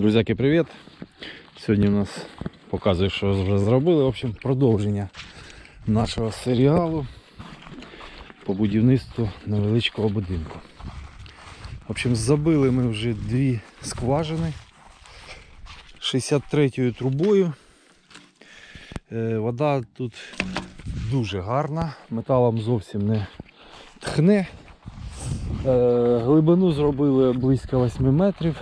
Друзяки, привіт! Сьогодні у нас показую, що вже зробили. В общем, продовження нашого серіалу по будівництву невеличкого будинку. В общем, забили ми вже дві скважини 63-ю трубою. Е, Вода тут дуже гарна, металом зовсім не тхне. Е, Глибину зробили близько 8 метрів.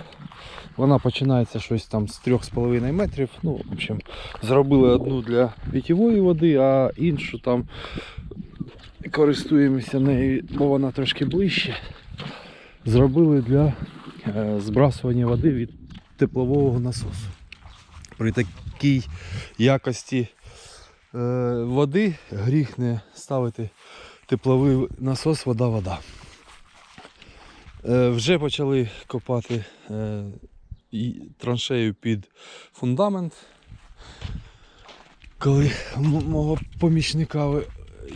Вона починається щось там з 3,5 метрів. Ну, в общем, зробили одну для питьової води, а іншу там користуємося нею, бо вона трошки ближче. Зробили для е, збрасування води від теплового насосу. При такій якості е, води гріх не ставити тепловий насос вода-вода. Е, вже почали копати траншею під фундамент. Коли мого помічника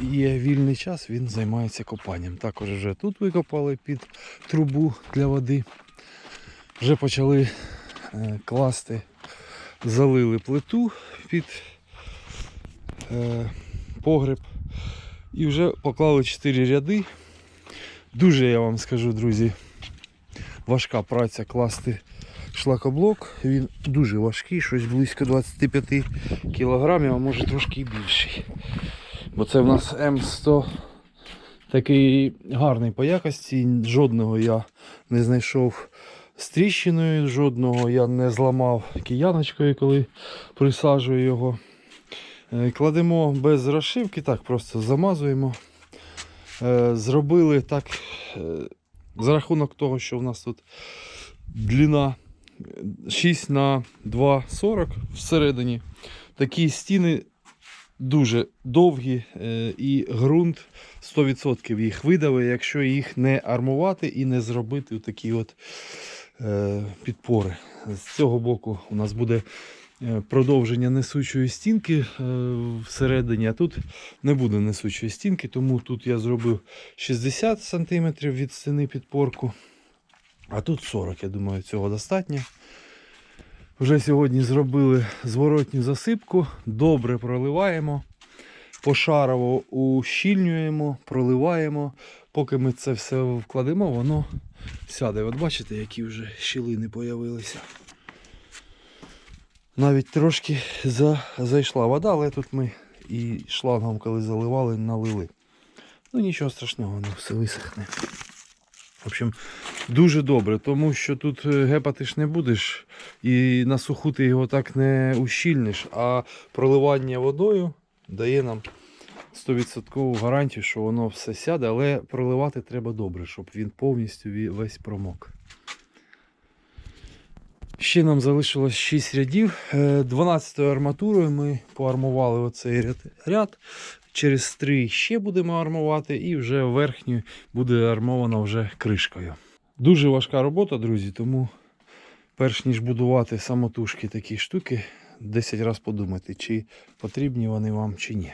є вільний час, він займається копанням. Також вже тут викопали під трубу для води. Вже почали е, класти, залили плиту під е, погреб. І вже поклали 4 ряди. Дуже я вам скажу, друзі, важка праця класти шлакоблок. Він дуже важкий, щось близько 25 кілограмів, а може трошки більший. Бо це в нас М100 такий гарний по якості. Жодного я не знайшов з тріщиною, жодного я не зламав кияночкою, коли присаджую його. Е, Кладемо без розшивки, так просто замазуємо. Е, Зробили так е, за рахунок того, що в нас тут длина 6 на 2,40 всередині. Такі стіни дуже довгі е, і ґрунт 100% їх видавить, якщо їх не армувати і не зробити такі от е, підпори. З цього боку у нас буде е, продовження несучої стінки всередині, а тут не буде несучої стінки, тому тут я зробив 60 см від стіни підпорку, а тут 40 Я думаю, цього достатньо. Вже сьогодні зробили зворотню засипку, добре проливаємо, пошарово ущільнюємо, проливаємо. Поки ми це все вкладемо, воно сяде. От бачите, які вже щілини з'явилися. Навіть трошки за, зайшла вода, але тут ми і шлангом, коли заливали, налили. Ну нічого страшного, воно все висохне. В общем, дуже добре, тому що тут е, гепати ж не будеш і на суху ти його так не ущільниш, а проливання водою дає нам 100% гарантію, що воно все сяде, але проливати треба добре, щоб він повністю весь промок. Ще нам залишилось 6 рядів. 12 арматурою ми поармували оцей ряд. Через 3 ще будемо армувати, і вже верхню буде армована вже кришкою. Дуже важка робота, друзі, тому перш ніж будувати самотужки такі штуки, 10 разів подумати, чи потрібні вони вам чи ні.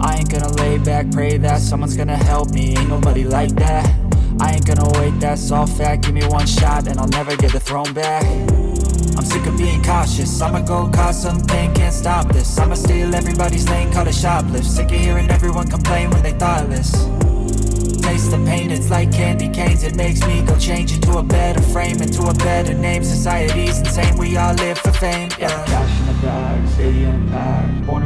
I ain't gonna lay back, pray that someone's gonna help me, ain't nobody like that. I ain't gonna wait, that's all fact, give me one shot and I'll never get the throne back. I'm sick of being cautious, I'ma go cause something, can't stop this. I'ma steal everybody's lane, call it shoplift. Sick of hearing everyone complain when they thoughtless. Taste the pain, it's like candy canes. It makes me go change into a better frame Into a better name, society's insane We all live for fame, yeah. Cash in the bag, stadium packed Born